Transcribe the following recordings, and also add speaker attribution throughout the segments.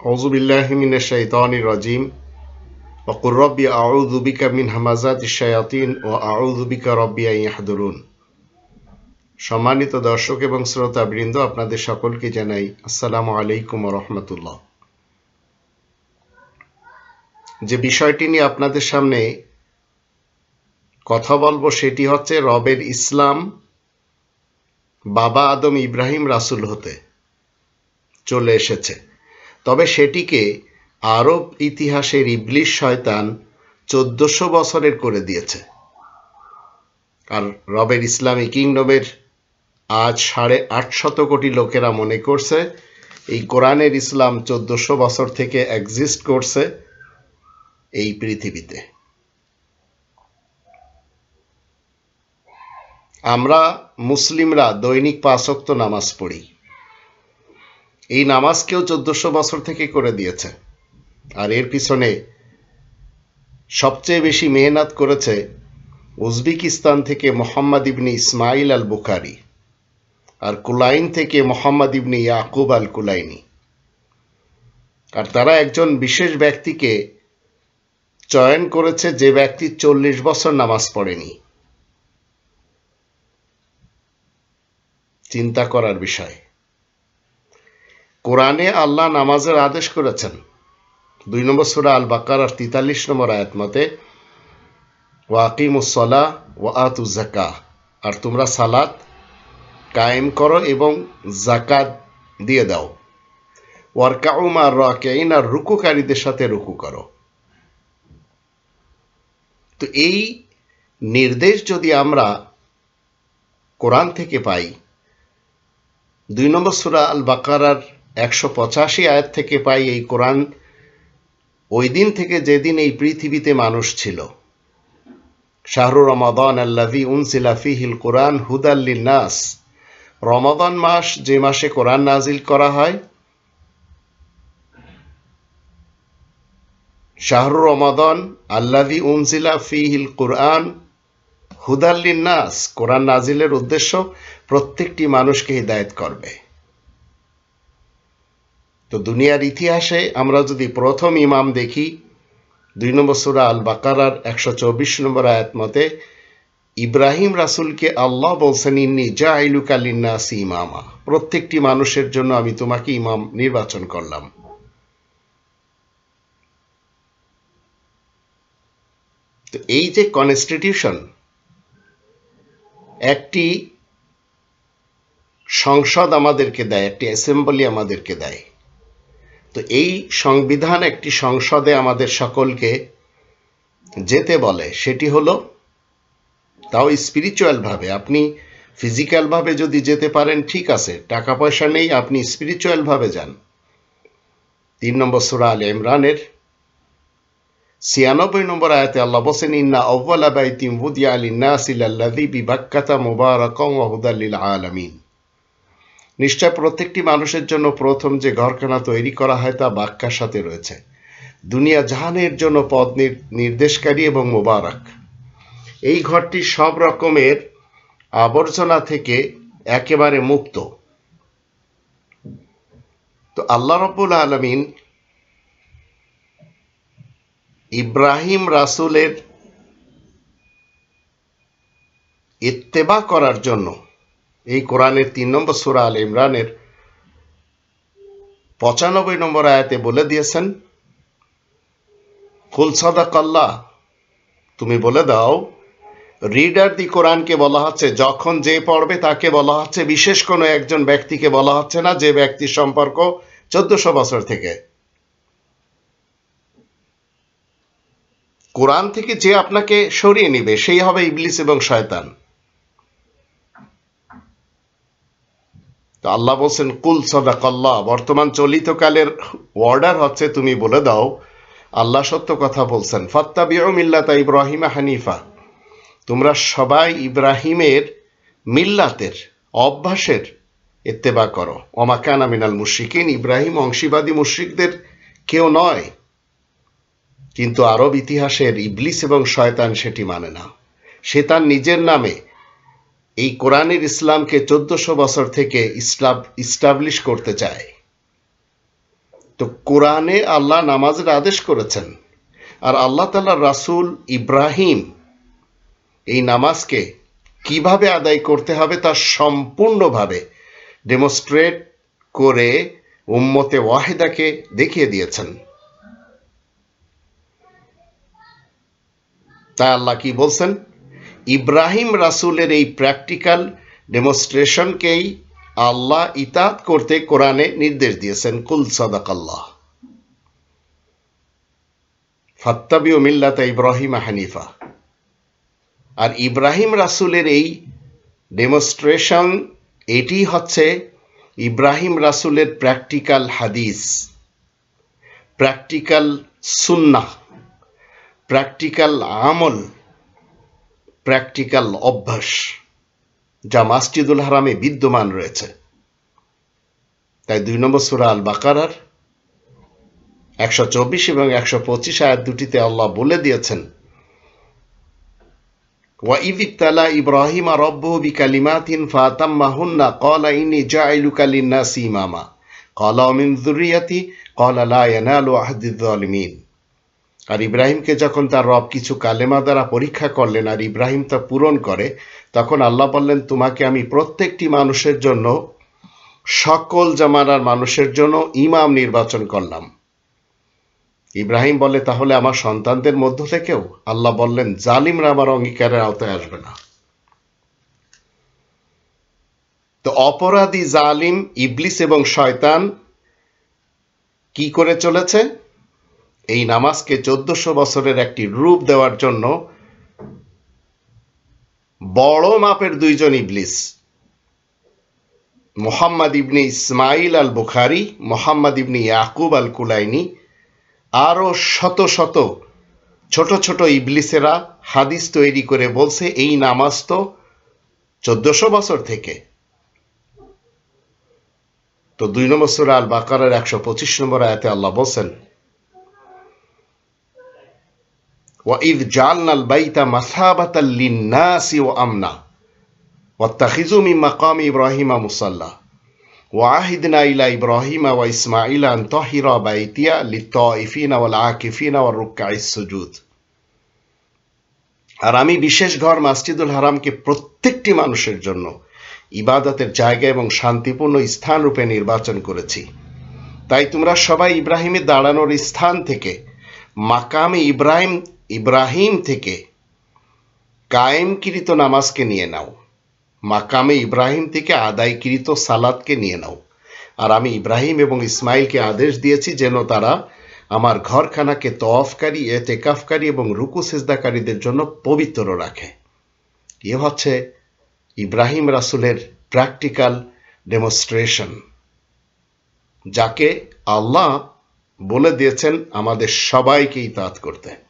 Speaker 1: أعوذ بالله من الشيطان الرجيم وقل ربي أعوذ بك من همزات الشياطين وأعوذ بك ربي أن يحضرون সম্মানিত দর্শক এবং শ্রোতা বৃন্দ আপনাদের সকলকে জানাই আসসালামু আলাইকুম রহমতুল্লাহ যে বিষয়টি নিয়ে আপনাদের সামনে কথা বলবো সেটি হচ্ছে রবের ইসলাম বাবা আদম ইব্রাহিম রাসুল হতে চলে এসেছে তবে সেটিকে আরব ইতিহাসের ইবলিশ শয়তান চোদ্দশো বছরের করে দিয়েছে। আর রবের ইসলামী কিংডমের আজ সাড়ে আটশত কোটি লোকেরা মনে করছে, এই কোরআনের ইসলাম চোদ্দশো বছর থেকে এক্সিস্ট করছে এই পৃথিবীতে। আমরা মুসলিমরা দৈনিক পাঁচক্ত নামাজ পড়ি। এই নামাজকেও চোদ্দশো বছর থেকে করে দিয়েছে। আর এর পিছনে সবচেয়ে বেশি মেহনত করেছে উজবেকিস্তান থেকে মোহাম্মদ ইবনি ইসমাইল আল বুখারি আর কুলাইন থেকে মোহাম্মদ ইবনি ইয়াকুব আল কুলাইনি আর তারা একজন বিশেষ ব্যক্তিকে চয়ন করেছে যে ব্যক্তি চল্লিশ বছর নামাজ পড়েনি। চিন্তা করার বিষয়। কোরআনে আল্লাহ নামাজের আদেশ করেছেন। দুই নম্বর সুরা আল বাকার আর তিতাল্লিশ নম্বর আয়াত মতে ওয়াকিমুসলা ওয়াতু জাকা আর তোমরা সালাত কায়েম করো এবং জাকাত দিয়ে দাও। ওয়ারকাউম আর রাকেইন আর রুকুকারীদের সাথে রুকু করো। তো এই নির্দেশ যদি আমরা কোরআন থেকে পাই, দুই নম্বর সুরা আল বাকারার একশো পঁচাশি আয়াত থেকে পাই এই কোরআন। ওই দিন থেকে যেদিন এই পৃথিবীতে মানুষ ছিল। শাহরু রমাদান আল্লাভি উনসিলা ফিহিল কোরআন হুদাল্লিন নাস রমাদান মাস যে মাসে কোরআন নাজিল করা হয়, শাহরু রমাদান আল্লাভি উনসিলা ফিহিল কোরআন হুদাল্লিন নাস কোরআন নাজিলের উদ্দেশ্য প্রত্যেকটি মানুষকে হিদায়ত করবে। তো দুনিয়ার ইতিহাসে আমরা যদি প্রথম ইমাম দেখি, দুই নম্বর সুরা আল বাকারার একশো চব্বিশ নম্বর আয়াত মতে, ইব্রাহিম রাসুলকে আল্লাহ বলছেন, ইন্নি জা আইলুকালিন্নাসি ইমামা। প্রত্যেকটি মানুষের জন্য আমি তোমাকে ইমাম নির্বাচন করলাম। তো এই যে কনস্টিটিউশন একটি সংসদ আমাদেরকে দেয়, একটি অ্যাসেম্বলি আমাদেরকে দেয়। তো এই সংবিধান একটি সংসদে আমাদের সকলকে যেতে বলে, সেটি হলো তাও স্পিরিচুয়ালভাবে আপনি ফিজিক্যালভাবে যদি যেতে পারেন, ঠিক আছে টাকা পয়সা নেই, আপনি স্পিরিচুয়ালভাবে যান। তিন নম্বর সুরা আল ইমরানের ছিয়ানব্বই নম্বর আয়াতে আল্লাহ বসেন ইন্না আউ্বালা বাইতিম বুদিয়া আলী নাসিল আল্লাদি বিবাক্কাতা মুবারকম ওহুদাল্লিল আলামিন। নিশ্চয় প্রত্যেকটি মানুষের জন্য প্রথম যে ঘরখানা তৈরি করা হয় তা বাক্যার সাথে রয়েছে। দুনিয়া জাহানের জন্য পদ নির্দেশকারী এবং মোবারক। এই ঘরটি সব রকমের আবর্জনা থেকে একেবারে মুক্ত। তো আল্লাহ রব্বুল আলমিন ইব্রাহিম রাসুলের ইত্তেবা করার জন্য এই কোরআনের তিন নম্বর সুরা আল ইমরানের পঁচানব্বই নম্বর আয়াতে বলে দিয়েছেন, কুল কল্লা তুমি বলে দাও, রিডার দি কোরআনকে বলা হচ্ছে, যখন যে পড়বে তাকে বলা হচ্ছে, বিশেষ কোনো একজন ব্যক্তিকে বলা হচ্ছে না, যে ব্যক্তির সম্পর্ক চোদ্দশো বছর থেকে। কোরআন থেকে যে আপনাকে সরিয়ে নিবে, সেই হবে ইবলিস এবং শয়তান। তো আল্লাহ বলছেন, কুল সদাকাল্লাহ। বর্তমান চলিত কালের অর্ডার হচ্ছে, তুমি বলে দাও, আল্লাহ সত্য কথা বলছেন ফত্তা মিল্লাতা ইব্রাহিম হানিফা। তোমরা সবাই ইব্রাহিমের মিল্লাতের অভ্যাসের এত্তেবা করো। অমাকান আমিনাল মুশ্রিকিন। ইব্রাহিম অংশীবাদী মুশ্রিকদের কেউ নয়, কিন্তু আরব ইতিহাসের ইবলিস এবং শয়তান সেটি মানে না। সে তার নিজের নামে এই কোরআনের ইসলামকে চোদ্দশো বছর থেকে ইসলাম ইস্টাবলিশ করতে চায়। তো কোরআনে আল্লাহ নামাজের আদেশ করেছেন। আর আল্লাহ তালা রাসূল ইব্রাহিম এই নামাজকে কীভাবে আদায় করতে হবে তা সম্পূর্ণভাবে ডেমনস্ট্রেট করে উম্মতে ওয়াহিদাকে দেখিয়ে দিয়েছেন। তাই আল্লাহ কি বলছেন? ইব্রাহিম রাসুলের এই প্র্যাকটিক্যাল ডেমনস্ট্রেশনকেই আল্লাহ ইতাত করতে কোরআনে নির্দেশ দিয়েছেন, কুল সাদাকাল্লাহ। ফাত্তাবিউ মিল্লাতা ইব্রাহিম হানিফা। আর ইব্রাহিম রাসুলের এই ডেমনস্ট্রেশন এটি হচ্ছে ইব্রাহিম রাসুলের প্র্যাকটিক্যাল হাদিস প্র্যাকটিক্যাল সুন্নাহ প্র্যাকটিক্যাল আমল। প্র্যাকটিক্যাল অভ্যাস যা মাসজিদুল হারামে বিদ্যমান রয়েছে তাই দুই নম্বর সুরা আল বাকারার একশো চব্বিশ এবং একশো পঁচিশ আয়াত দুটিতে আল্লাহ বলে দিয়েছেন وإذ ابتلى إبراهيم ربه بكلمات فأتمهن قال إني جاعلك للناس إماما قال ومن ذريتي قال لا ينال عهد الظالمين আর ইব্রাহিমকে যখন তার রব কিছু কালেমা দ্বারা পরীক্ষা করলেন আর ইব্রাহিম তা পূরণ করে, তখন আল্লাহ বললেন, তোমাকে আমি প্রত্যেকটি মানুষের জন্য, সকল জামানার মানুষের জন্য ইমাম নির্বাচন করলাম। ইব্রাহিম বলে, তাহলে আমার সন্তানদের মধ্য থেকেও? আল্লাহ বললেন, জালিমরা আমার অঙ্গীকারের আওতায় আসবে না। তো অপরাধী জালিম, ইবলিস এবং শয়তান কি করে চলেছে? এই নামাজকে চোদ্দশো বছরের একটি রূপ দেওয়ার জন্য বড় মাপের দুইজন ইবলিস। মোহাম্মদ ইবনে ইসমাইল আল বুখারি মোহাম্মদ ইবনি ইয়াকুব আল কুলাইনি আরও শত শত ছোট ছোট ইবলিসেরা হাদিস তৈরি করে বলছে, এই নামাজ তো চোদ্দশো বছর থেকে। তো দুই নম্বর সুরা আল বাকারের একশো পঁচিশ নম্বর আয়াতে আল্লাহ বলছেন ওয়াঈদ বাইতা মাসাবাতাল্লিনাসি ও মাকাম ইব্রাহিমা মুসাল্লাহ ওয়াহিদনা ইলা ইব্রাহিমা ওয়া ইসমাইলা আন তহিরা বাইতিয়া আর আমি বিশেষ ঘর মাসজিদুল হারামকে প্রত্যেকটি মানুষের জন্য ইবাদতের জায়গা এবং শান্তিপূর্ণ স্থান রূপে নির্বাচন করেছি। তাই তোমরা সবাই ইব্রাহিমের দাঁড়ানোর স্থান থেকে মাকামে ইব্রাহিম ইব্রাহিম থেকে কায়েমকৃত নামাজকে নিয়ে নাও। মাকামে ইব্রাহিম থেকে আদায়কৃত সালাদকে নিয়ে নাও। আর আমি ইব্রাহিম এবং ইসমাইলকে আদেশ দিয়েছি যেন তারা আমার ঘরখানাকে তফকারী এতেকাফকারী এবং রুকু সেজদাকারীদের জন্য পবিত্র রাখে। এ হচ্ছে ইব্রাহিম রাসুলের প্র্যাকটিক্যাল ডেমনস্ট্রেশন, যাকে আল্লাহ বলে দিয়েছেন আমাদের সবাইকে ইতাত করতে।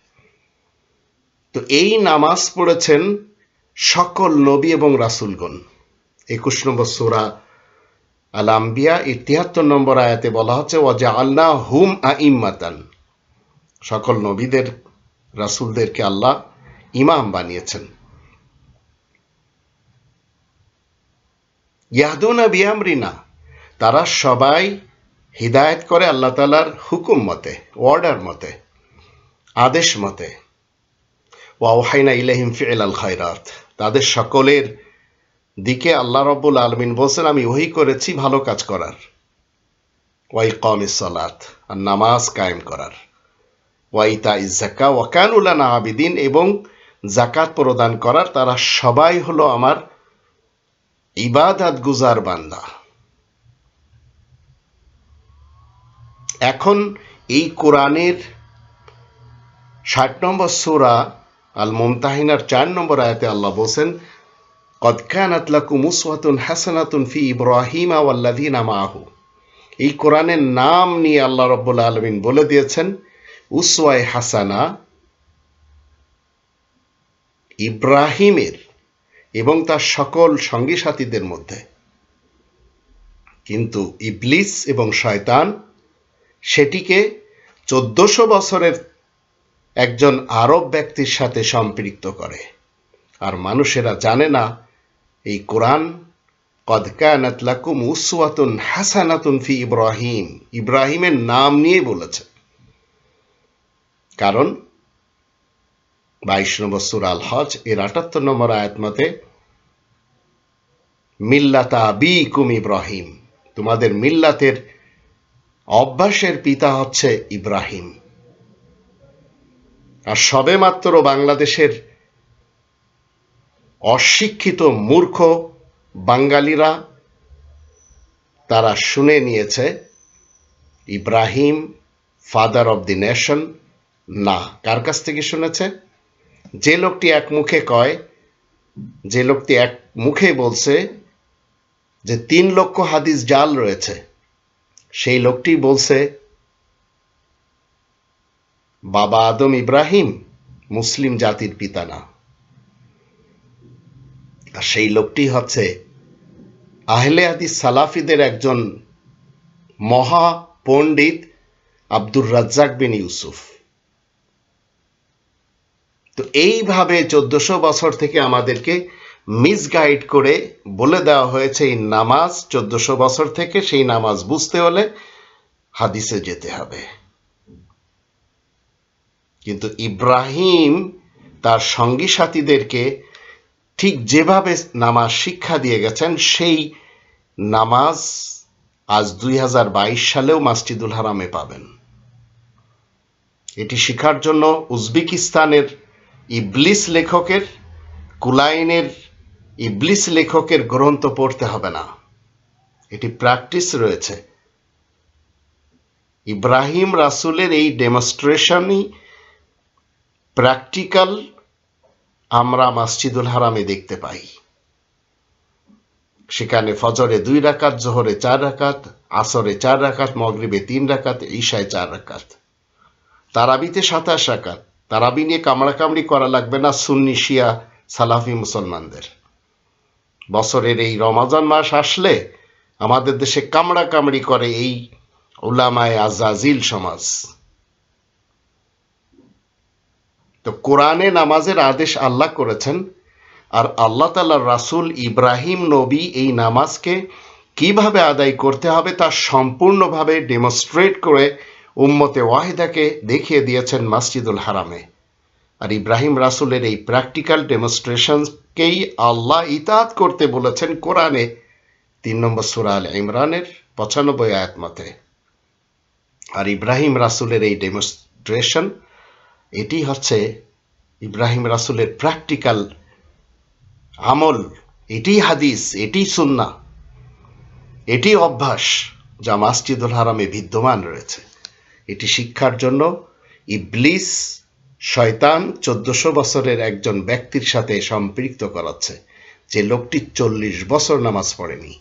Speaker 1: তো এই নামাজ পড়েছেন সকল নবী এবং রাসুলগণ। একুশ নম্বর সোরা আল আম্বিয়া এর তিয়াত্তর নম্বর আয়াতে বলা হচ্ছে ওয়াজা আল্লাহ হুম আ ইম্মাতান সকল নবীদের, রাসুলদেরকে আল্লাহ ইমাম বানিয়েছেন। ইয়াদুনা বিয়ামরিনা তারা সবাই হিদায়ত করে আল্লাহ তালার হুকুম মতে, অর্ডার মতে, আদেশ মতে ওয়াহাইনা ইলাহিম ফিল আল খায়রাত তাদের সকলের দিকে আল্লাহ রব্বুল আলমিন বলছেন, আমি ওহি করেছি ভালো কাজ করার। ওয়াই কম সালাত, আর নামাজ কায়েম করার। ওয়াই ওয়াইতা ইজাক্কা ওয়াকানুলানা আবিদিন, এবং জাকাত প্রদান করার। তারা সবাই হলো আমার ইবাদাত গুজার বান্দা। এখন এই কোরআনের ষাট নম্বর সুরা আল মমতাহিনার চার নম্বর আয়াতে আল্লাহ বলছেন হাসানাতুন ফি ইব্রাহিম এই কোরআনের নাম নিয়ে আল্লাহ রব্বুল আলমিন বলে দিয়েছেন হাসানা ইব্রাহিমের এবং তার সকল সঙ্গী সাথীদের মধ্যে। কিন্তু ইবলিস এবং শয়তান সেটিকে চোদ্দশো বছরের একজন আরব ব্যক্তির সাথে সম্পৃক্ত করে। আর মানুষেরা জানে না, এই কোরআন উসওয়াতুন হাসানাতুন ফি ইব্রাহিম। ইব্রাহিমের নাম নিয়ে বলেছে। কারণ, বাইশ নম্বর সুর আল হজ এর আটাত্তর নম্বর আয়াত মতে, মিল্লাতা আবিকুম ইব্রাহিম। তোমাদের মিল্লাতের অভ্যাসের পিতা হচ্ছে ইব্রাহিম। আর সবেমাত্র বাংলাদেশের অশিক্ষিত মূর্খ বাঙালিরা তারা শুনে নিয়েছে, Ibrahim father of the nation না, কার কাছ থেকে শুনেছে? যে লোকটি এক মুখে কয়, যে লোকটি এক মুখে বলছে যে তিন লক্ষ হাদিস জাল রয়েছে, সেই লোকটি বলছে বাবা আদম ইব্রাহিম, মুসলিম জাতির পিতা না। আর সেই লোকটি হচ্ছে আহলে হাদিস সালাফিদের একজন মহা পণ্ডিত আব্দুর রাজ্জাক বিন ইউসুফ। তো এইভাবে চোদ্দশো বছর থেকে আমাদেরকে মিসগাইড করে বলে দেওয়া হয়েছে এই নামাজ। চোদ্দশো বছর থেকে সেই নামাজ বুঝতে হলে হাদিসে যেতে হবে। কিন্তু ইব্রাহিম তার সঙ্গী সাথীদেরকে ঠিক যেভাবে নামাজ শিক্ষা দিয়ে গেছেন, সেই নামাজ আজ দুই হাজার বাইশ সালেও মাসজিদুল হারামে পাবেন। এটি শিখার জন্য উজবেকিস্তানের ইবলিস লেখকের, কুলাইনের ইবলিস লেখকের গ্রন্থ পড়তে হবে না। এটি প্র্যাকটিস রয়েছে। ইব্রাহিম রাসুলের এই ডেমনস্ট্রেশনই প্র্যাকটিক্যাল আমরা মাসজিদুল হারামে দেখতে পাই। সেখানে ফজরে দুই রাকাত, জোহরে চার রাকাত, আসরে চার রাকাত, মগরিবে তিন রাকাত, ঈশায় চার রাকাত। তারাবিতে সাতাশ রাকাত। তারাবি নিয়ে কামড়াকামড়ি করা লাগবে না সুন্নি শিয়া, সালাফি মুসলমানদের। বছরের এই রমাজান মাস আসলে আমাদের দেশে কামড়া কামড়ি করে এই উলামায় আজাজিল সমাজ। তো কোরআনে নামাজের আদেশ আল্লাহ করেছেন। আর আল্লাহ তাল্লাহ রাসুল ইব্রাহিম নবী এই নামাজকে কীভাবে আদায় করতে হবে তা সম্পূর্ণভাবে ডেমনস্ট্রেট করে উম্মতে ওয়াহিদাকে দেখিয়ে দিয়েছেন মাসজিদুল হারামে। আর ইব্রাহিম রাসুলের এই প্র্যাকটিক্যাল ডেমনস্ট্রেশনকেই আল্লাহ ইতাত করতে বলেছেন কোরআনে। তিন নম্বর সুরা আল ইমরানের পঁচানব্বই আয়াত মতে। আর ইব্রাহিম রাসুলের এই ডেমনস্ট্রেশন এটি হচ্ছে ইব্রাহিম রাসুলের প্র্যাকটিক্যাল আমল। এটি হাদিস, এটি সুন্না এটি অভ্যাস যা মাসজিদুল হারামে বিদ্যমান রয়েছে। এটি শিক্ষার জন্য ইবলিস, শয়তান চোদ্দশো বছরের একজন ব্যক্তির সাথে সম্পৃক্ত করাচ্ছে, যে লোকটি চল্লিশ বছর নামাজ পড়েনি।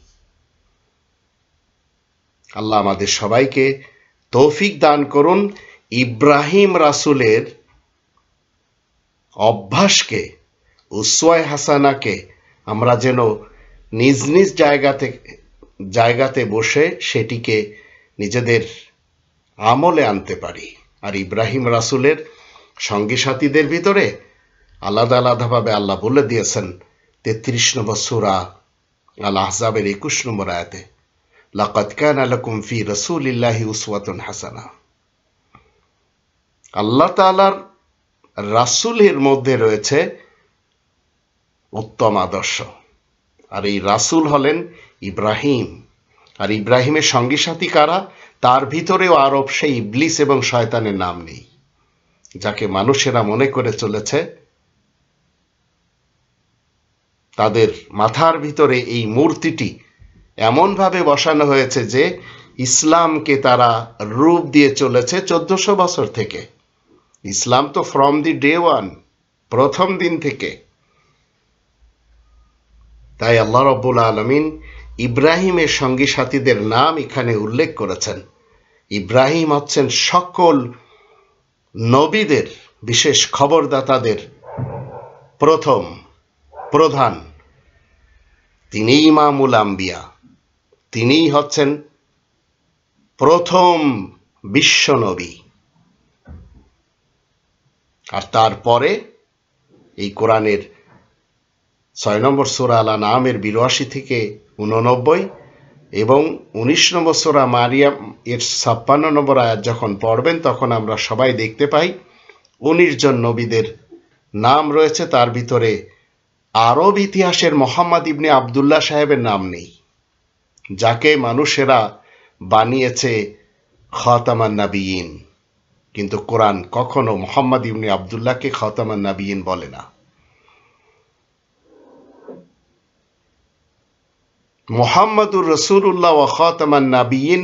Speaker 1: আল্লাহ আমাদের সবাইকে তৌফিক দান করুন। ইব্রাহিম রাসুলের অভ্যাসকে, উসওয়ায় হাসানাকে আমরা যেন নিজ নিজ জায়গাতে জায়গাতে বসে সেটিকে নিজেদের আমলে আনতে পারি। আর ইব্রাহিম রাসুলের সঙ্গী সাথীদের ভিতরে আলাদা আলাদাভাবে আল্লাহ বলে দিয়েছেন, তেত্রিশ নম্বর সুরা আল আহজাবের একুশ নম্বর আয়াতে লাকাত কান আলাকুম ফি রসুলিল্লাহি উসওয়াতুন হাসানা। আল্লাহ তাআলার রাসুলের মধ্যে রয়েছে উত্তম আদর্শ। আর এই রাসুল হলেন ইব্রাহিম। আর ইব্রাহিমের সঙ্গী সাথী কারা? তার ভিতরেও আরব সেই ইবলিস এবং শয়তানের নাম নেই, যাকে মানুষেরা মনে করে চলেছে তাদের মাথার ভিতরে এই মূর্তিটি এমনভাবে বসানো হয়েছে যে ইসলামকে তারা রূপ দিয়ে চলেছে চোদ্দশো বছর থেকে। ইসলাম তো ফ্রম দি ডে ওয়ান প্রথম দিন থেকে। তাই আল্লাহ রব্বুল আলমিন ইব্রাহিমের সঙ্গী সাথীদের নাম এখানে উল্লেখ করেছেন। ইব্রাহিম হচ্ছেন সকল নবীদের, বিশেষ খবরদাতাদের প্রথম, প্রধান। তিনি ইমামুল আম্বিয়া। তিনিই হচ্ছেন প্রথম বিশ্বনবী আর তারপরে এই কোরআনের ছয় নম্বর সোরা আলা নামের বিরাশি থেকে উননব্বই এবং উনিশ নম্বর সোরা মারিয়াম এর ছাপ্পান্ন নম্বর আয়াত যখন পড়বেন, তখন আমরা সবাই দেখতে পাই উনিশ জন নবীদের নাম রয়েছে। তার ভিতরে আরব ইতিহাসের মোহাম্মদ ইবনে আবদুল্লাহ সাহেবের নাম নেই, যাকে মানুষেরা বানিয়েছে খতামান কিন্তু কোরআন কখনো মোহাম্মদ ইবনে আবদুল্লাহকে খতামান নাবিয়িন বলে না। মোহাম্মদুর রসুল্লাহ ও খতামান নাবিয়িন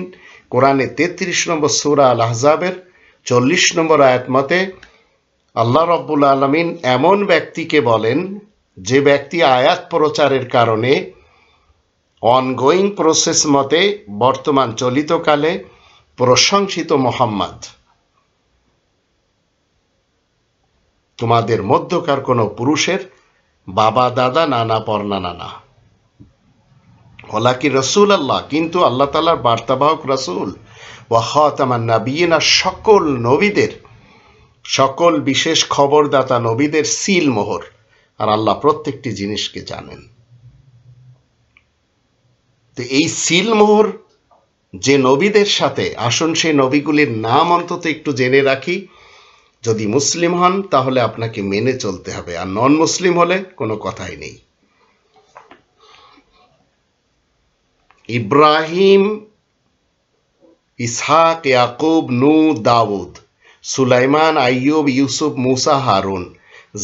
Speaker 1: কোরআনে তেত্রিশ নম্বর সুরা আল আহজাবের চল্লিশ নম্বর আয়াত মতে, আল্লাহ রব্বুল আলমিন এমন ব্যক্তিকে বলেন, যে ব্যক্তি আয়াত প্রচারের কারণে অনগোয়িং প্রসেস মতে বর্তমান চলিতকালে প্রশংসিত মোহাম্মদ। তোমাদের মধ্যকার কোনো পুরুষের বাবা, দাদা, নানা, পর্না, নানা। ওলা কি রসুল আল্লাহ, কিন্তু আল্লাহ তালার বার্তাবাহক রসুল। ওয়াহতামান নাবিয়িনা, সকল নবীদের, সকল বিশেষ খবরদাতা নবীদের সিল মোহর। আর আল্লাহ প্রত্যেকটি জিনিসকে জানেন। তো এই সিল মোহর যে নবীদের সাথে, আসুন সেই নবীগুলির নাম অন্তত একটু জেনে রাখি। যদি মুসলিম হন, তাহলে আপনাকে মেনে চলতে হবে। আর নন মুসলিম হলে কোনো কথাই নেই। ইব্রাহিম, ইসহাক, ইয়াকুব, নু, দাউদ, সুলাইমান, আইয়ুব, ইউসুফ, মুসা, হারুন,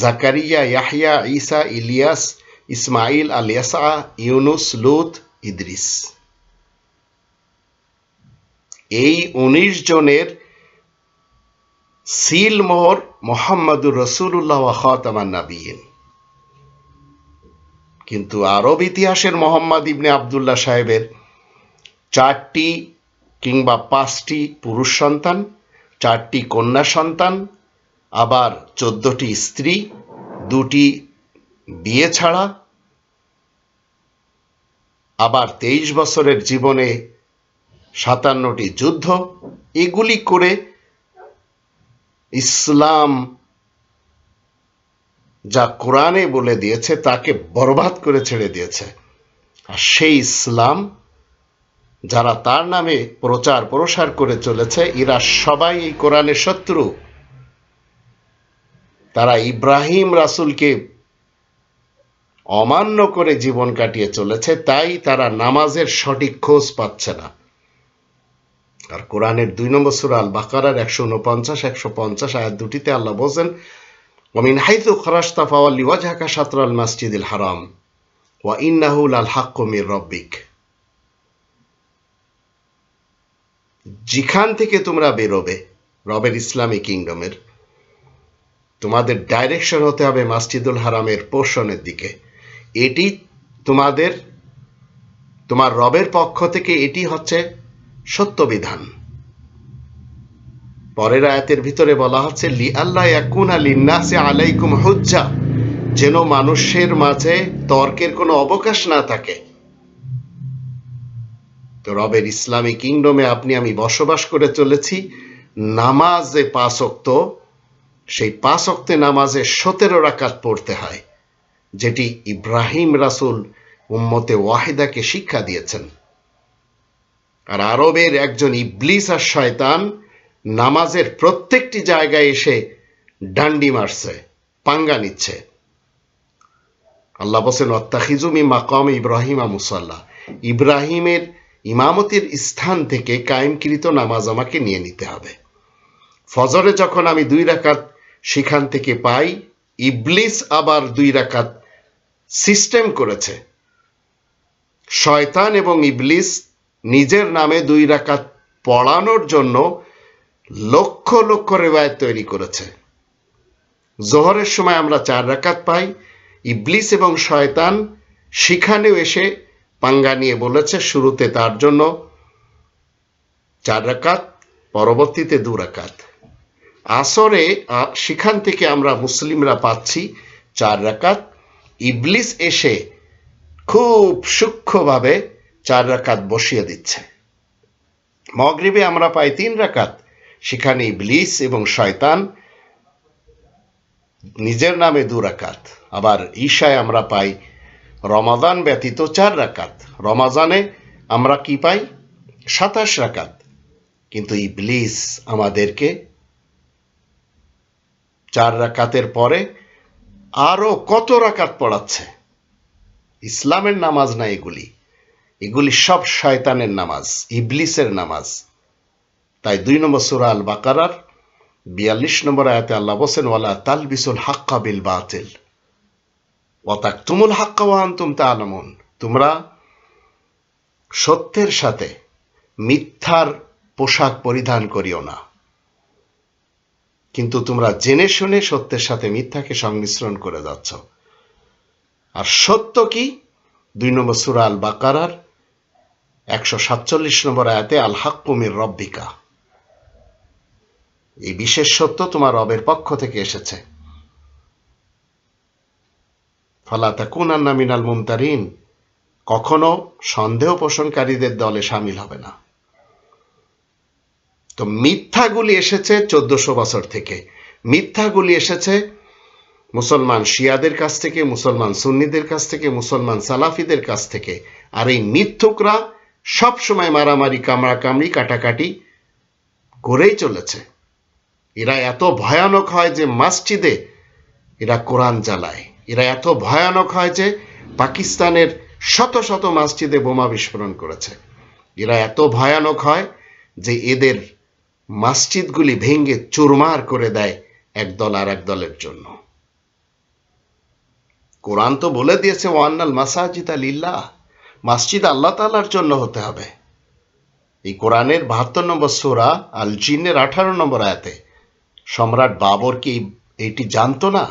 Speaker 1: জাকারিয়া ইয়াহিয়া ঈসা, ইলিয়াস ইসমাইল আল ইয়াসা ইউনুস, লুত, ইদ্রিস। এই উনিশ জনের সিল মোহর মোহাম্মদুর রসুল্লাহ খাতামান নাবিয়িন কিন্তু আরব ইতিহাসের মোহাম্মদ ইবনে আবদুল্লাহ সাহেবের চারটি কিংবা পাঁচটি পুরুষ সন্তান চারটি কন্যা সন্তান আবার চোদ্দটি স্ত্রী দুটি বিয়ে ছাড়া আবার তেইশ বছরের জীবনে সাতান্নটি যুদ্ধ এগুলি করে ইসলাম যা কোরআনে বলে দিয়েছে, তাকে বরবাদ করে ছেড়ে দিয়েছে। আর সেই ইসলাম যারা তার নামে প্রচার প্রসার করে চলেছে, এরা সবাই এই কোরআনের শত্রু। তারা ইব্রাহিম রাসুলকে অমান্য করে জীবন কাটিয়ে চলেছে, তাই তারা নামাজের সঠিক খোঁজ পাচ্ছে না। আর কোরআনের দুই নম্বর সুরা আল বাকারার একশো উনপঞ্চাশ একশো পঞ্চাশ আয়াত দুটিতে আল্লাহ বলছেন ওমিন হাইতু খরাস্তা ফাওয়া লিওয়াজহাকা সাতরাল মাসজিদুল হারাম, ওয়া ইন্নাহুল আল হাক্কুমির রব্বিক। যেখান থেকে তোমরা বেরোবে, রবের ইসলামী কিংডমের, তোমাদের ডাইরেকশন হতে হবে মাসজিদুল হারামের পোষণের দিকে। এটি তোমাদের, তোমার রবের পক্ষ থেকে এটি হচ্ছে সত্য বিধান পরের আয়াতের ভিতরে বলা হচ্ছে লি আল্লাহ লিন্নাসে আলাইকুম হুজ্জা যেন মানুষের মাঝে তর্কের কোনো অবকাশ না থাকে। তো রবের ইসলামী কিংডমে আপনি, আমি বসবাস করে চলেছি, নামাজে পাঁচ অক্ত সেই পাঁচ অক্তে নামাজে সতেরো রাকাত পড়তে হয়, যেটি ইব্রাহিম রাসুল উম্মতে ওয়াহিদাকে শিক্ষা দিয়েছেন। আর আরবের একজন ইবলিস আর শয়তান নামাজের প্রত্যেকটি জায়গায় এসে ডান্ডি মারছে, পাঙ্গা নিচ্ছে। আল্লাহ বসেন অত্তাখিজুমি মাকাম ইব্রাহিম মুসাল্লাহ ইব্রাহিমের ইমামতির স্থান থেকে কায়েমকৃত নামাজ আমাকে নিয়ে নিতে হবে। ফজরে যখন আমি দুই রাকাত সেখান থেকে পাই, ইবলিস আবার দুই রাকাত সিস্টেম করেছে। শয়তান এবং ইবলিস নিজের নামে দুই রাকাত পড়ানোর জন্য লক্ষ লক্ষ রেবায়ত তৈরি করেছে। জোহরের সময় আমরা চার রাকাত পাই। ইবলিস এবং শয়তান সেখানেও এসে পাঙ্গা নিয়ে বলেছে, শুরুতে তার জন্য চার রাকাত, পরবর্তীতে দু রাকাত। আসরে সেখান থেকে আমরা মুসলিমরা পাচ্ছি চার রাকাত। ইবলিস এসে খুব সূক্ষ্মভাবে চার রাকাত বসিয়ে দিচ্ছে। মগরিবে আমরা পাই তিন রাকাত। সেখানে ইবলিস এবং শয়তান নিজের নামে দু রাকাত। আবার ঈশায় আমরা পাই রমাদান ব্যতীত চার রাকাত। রমাজানে আমরা কি পাই? সাতাশ রাকাত। কিন্তু ইবলিস আমাদেরকে চার রাকাতের পরে আরও কত রাকাত পড়াচ্ছে? ইসলামের নামাজ না এগুলি। এগুলি সব শয়তানের নামাজ, ইবলিসের নামাজ। তাই দুই নম্বর সুরা আল বাকারার বিয়াল্লিশ নম্বর আয়াতে আল্লাহ বসেন ওয়ালা তালবিসুল হাক্কা বিল বাতিল। ওয়াতাক তুমুল হাক্কা ওয়ান্তুম তা আলমন তোমরা সত্যের সাথে মিথ্যার পোশাক পরিধান করিও না। কিন্তু তোমরা জেনে শুনে সত্যের সাথে মিথ্যাকে সংমিশ্রণ করে যাচ্ছ। আর সত্য কি? দুই নম্বর সুরা আল বাকারার একশো সাতচল্লিশ নম্বর আয়াতে আল হাক্কুমির রব্বিকা। এই বিশেষ সত্য তোমার রবের পক্ষ থেকে এসেছে। মিনাল মুমতারিন, কখনো সন্দেহ পোষণকারীদের দলে সামিল হবে না। তো মিথ্যাগুলি এসেছে চোদ্দশো বছর থেকে। মিথ্যাগুলি এসেছে মুসলমান শিয়াদের কাছ থেকে, মুসলমান সুন্নিদের কাছ থেকে, মুসলমান সালাফিদের কাছ থেকে। আর এই মিথ্যুকরা সব সময় মারামারি কামড়া কামড়ি কাটাকাটি করেই চলেছে। এরা এত ভয়ানক হয় যে মসজিদে এরা কোরআন জ্বালায়। এরা এত ভয়ানক হয় যে পাকিস্তানের শত শত মসজিদে বোমা বিস্ফোরণ করেছে। এরা এত ভয়ানক হয় যে এদের মসজিদগুলি ভেঙ্গে চুরমার করে দেয় এক দল আর এক দলের জন্য। কোরআন তো বলে দিয়েছে, ওয়ান্নাল মাসাজিদ আলিল্লাহ মসজিদ আল্লাহ তালার জন্য হতে হবে। এই কোরআনের বাহাত্তর নম্বর সোরা আল জিনের আঠারো নম্বর আয়াতে সম্রাট বাবর কি এইটি জানতো না?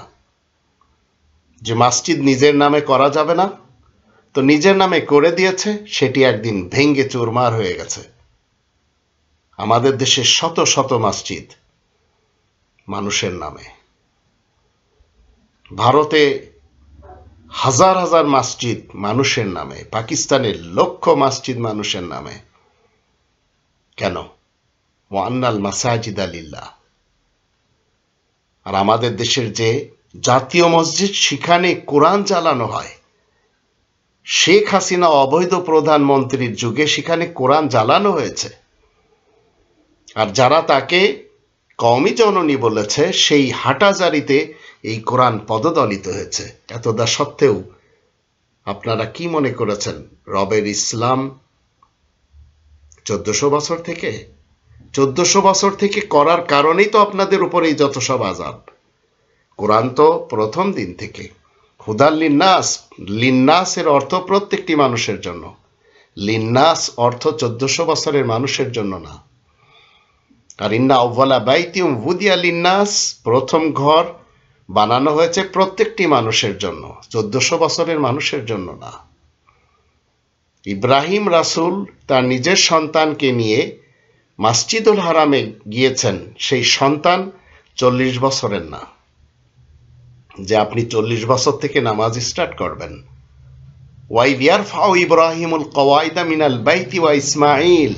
Speaker 1: যে মসজিদ নিজের নামে করা যাবে না, তো নিজের নামে করে দিয়েছে, সেটি একদিন ভেঙ্গে চুরমার হয়ে গেছে। আমাদের দেশে শত শত মসজিদ মানুষের নামে। ভারতে হাজার হাজার মসজিদ মানুষের নামে, পাকিস্তানের লক্ষ মসজিদ মানুষের নামে। কেন? ওয়ান্নাল মাসাজিদ আলিল্লাহ আর আমাদের দেশের যে জাতীয় মসজিদ, সেখানে কোরআন চালানো হয়। শেখ হাসিনা অবৈধ প্রধানমন্ত্রীর যুগে সেখানে কোরআন জ্বালানো হয়েছে। আর যারা তাকে কমই জননী বলেছে, সেই হাটাজারিতে এই কোরআন পদদলিত হয়েছে। এতদা সত্ত্বেও আপনারা কি মনে করেছেন, রবের ইসলাম চোদ্দশো বছর থেকে? চোদ্দশো বছর থেকে করার কারণেই তো আপনাদের উপরেই যত সব আজাব কোরআন তো প্রথম দিন থেকে। হুদাল লিন্নাস, লিন্নাসের অর্থ প্রত্যেকটি মানুষের জন্য। লিন্নাস অর্থ চোদ্দশো বছরের মানুষের জন্য না। আর ইন্না আউ্বালা বাইতিউম বুদিয়া লিন্নাস, প্রথম ঘর বানানো হয়েছে প্রত্যেকটি মানুষের জন্য, চোদ্দশো বছরের মানুষের জন্য না। ইব্রাহিম রাসুল তার নিজের সন্তানকে নিয়ে মাসজিদুল হারামে গিয়েছেন, সেই সন্তান চল্লিশ বছরের না। যে আপনি চল্লিশ বছর থেকে নামাজ স্টার্ট করবেন। ওয়াইদ ইয়ারফাউ ইব্রাহিমুল কওয়াইদা মিনাল বাইতি ওয়া ইসমাইল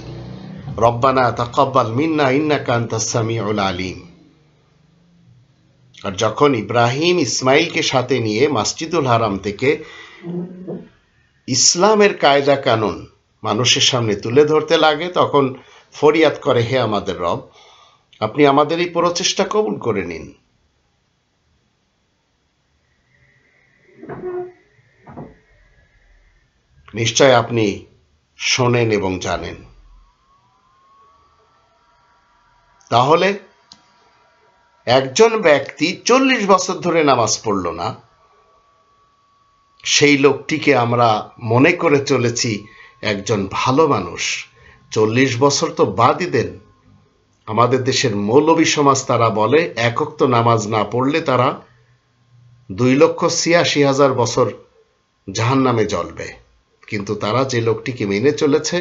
Speaker 1: রব্বানা তাকাব্বাল মিন্না ইন্নাকা আনতাস সামিউল আলিম। আর যখন ইব্রাহিম ইসমাইলকে সাথে নিয়ে মাসজিদুল হারাম থেকে ইসলামের কায়দা কানুন মানুষের সামনে তুলে ধরতে লাগে, তখন ফরিয়াদ করে, হে আমাদের রব, আপনি আমাদের এই প্রচেষ্টা কবুল করে নিন। নিশ্চয় আপনি শোনেন এবং জানেন। তাহলে একজন ব্যক্তি চল্লিশ বছর ধরে নামাজ পড়ল না, সেই লোকটিকে আমরা মনে করে চলেছি একজন ভালো মানুষ। চল্লিশ বছর তো বাদই দেন। আমাদের দেশের মৌলবী সমাজ তারা বলে একক তো নামাজ না পড়লে তারা দুই লক্ষ ছিয়াশি হাজার বছর জাহান নামে জ্বলবে। কিন্তু তারা যে লোকটিকে মেনে চলেছে,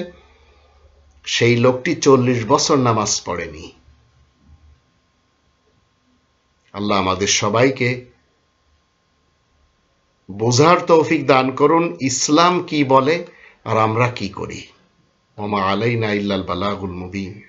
Speaker 1: সেই লোকটি চল্লিশ বছর নামাজ পড়েনি। আল্লাহ আমাদের সবাইকে বোঝার তৌফিক দান করুন। ইসলাম কি বলে আর আমরা কি করি? ওমা আলাইনা ইল্লাল বালাগুল মুবিন।